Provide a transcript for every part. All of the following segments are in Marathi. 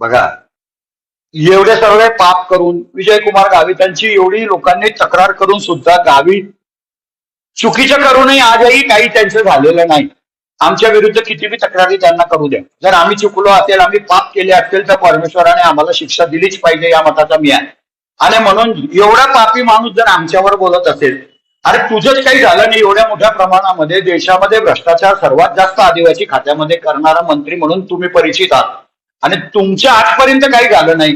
बघा एवढे सर्व पाप करून विजयकुमार गावितांची एवढी लोकांनी तक्रार करून सुद्धा गावी चुकीचं करूनही आजही काही त्यांचं झालेलं नाही. आमच्या विरुद्ध कितीबी तक्रारी त्यांना करू द्या. जर आम्ही चुकलो असेल आम्ही पाप केले असेल तर परमेश्वराने आम्हाला शिक्षा दिलीच पाहिजे या मताचा मी आहे. आणि म्हणून एवढा पापी माणूस जर आमच्यावर बोलत असेल अरे तुझंच काही झालं नाही एवढ्या मोठ्या प्रमाणामध्ये देशामध्ये भ्रष्टाचार सर्वात जास्त आदिवासी खात्यामध्ये करणारा मंत्री म्हणून तुम्ही परिचित आहात. आणि तुमच्या आजपर्यंत काही झालं नाही.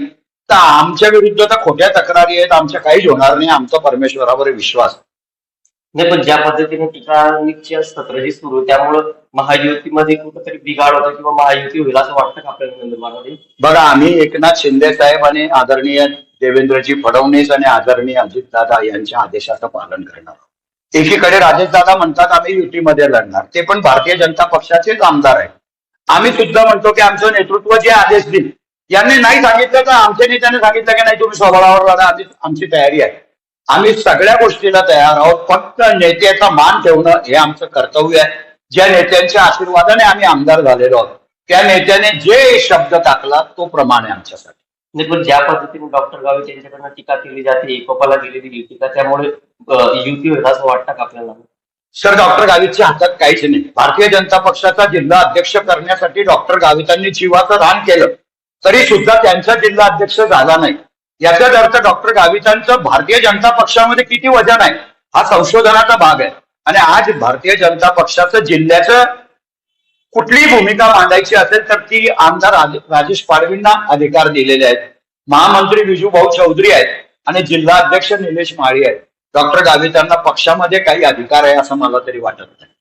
तर आमच्या विरुद्ध तर खोट्या तक्रारी आहेत आमच्या काहीच होणार नाही आमचा परमेश्वरावर विश्वास. नाही पण ज्या पद्धतीने टीका निश्चय सत्र जे सुरू त्यामुळं महायुतीमध्ये कुठेतरी बिघाड होतो किंवा महायुती होईल असं वाटतं का आपल्याला नंदुरबारमध्ये बघा आम्ही एकनाथ शिंदे साहेब आणि आदरणीय देवेंद्रजी फडणवीस आणि आदरणीय अजितदादा यांच्या आदेशाचं पालन करणार. एकीकडे राजेशदादा म्हणतात आम्ही युतीमध्ये लढणार. ते पण भारतीय जनता पक्षाचेच आमदार आहेत. आम्ही सुद्धा म्हणतो की आमचं नेतृत्व जे आदेश देईल यांनी नाही सांगितलं तर आमच्या नेत्याने सांगितलं की नाही तुम्ही स्वभावावर लढा आधी आमची तयारी आहे. आम्ही सगळ्या गोष्टीला तयार आहोत फक्त नेत्याचा मान ठेवणं हे आमचं कर्तव्य आहे. ज्या नेत्यांच्या आशीर्वादाने आम्ही आमदार झालेलो आहोत त्या नेत्याने जे शब्द टाकला तो प्रमाण आहे आमच्यासाठी. नाही पण ज्या पद्धतीने डॉक्टर गावित यांच्याकडनं टीका केली जाते एकोपाला दिलेली युती का त्यामुळे युती होईल असं वाटतं का आपल्याला? सर डॉक्टर गावितच्या हातात काहीच नाही. भारतीय जनता पक्षाचा जिल्हा अध्यक्ष करण्यासाठी डॉक्टर गावितांनी जीवाचं दान केलं तरी सुद्धा त्यांचा जिल्हा अध्यक्ष झाला नाही. याचाच अर्थ डॉक्टर गावितांचं भारतीय जनता पक्षामध्ये किती वजन आहे हा संशोधनाचा भाग आहे. आणि आज भारतीय जनता पक्षाचं जिल्ह्याचं कुठलीही भूमिका मांडायची असेल तर ती आमदार राजेश पाडवींना अधिकार दिलेले आहेत. महामंत्री विजूभाऊ चौधरी आहेत आणि जिल्हा अध्यक्ष निलेश माळी आहेत. डॉक्टर गावितांना पक्षामध्ये काही अधिकार आहे असं मला तरी वाटत नाही.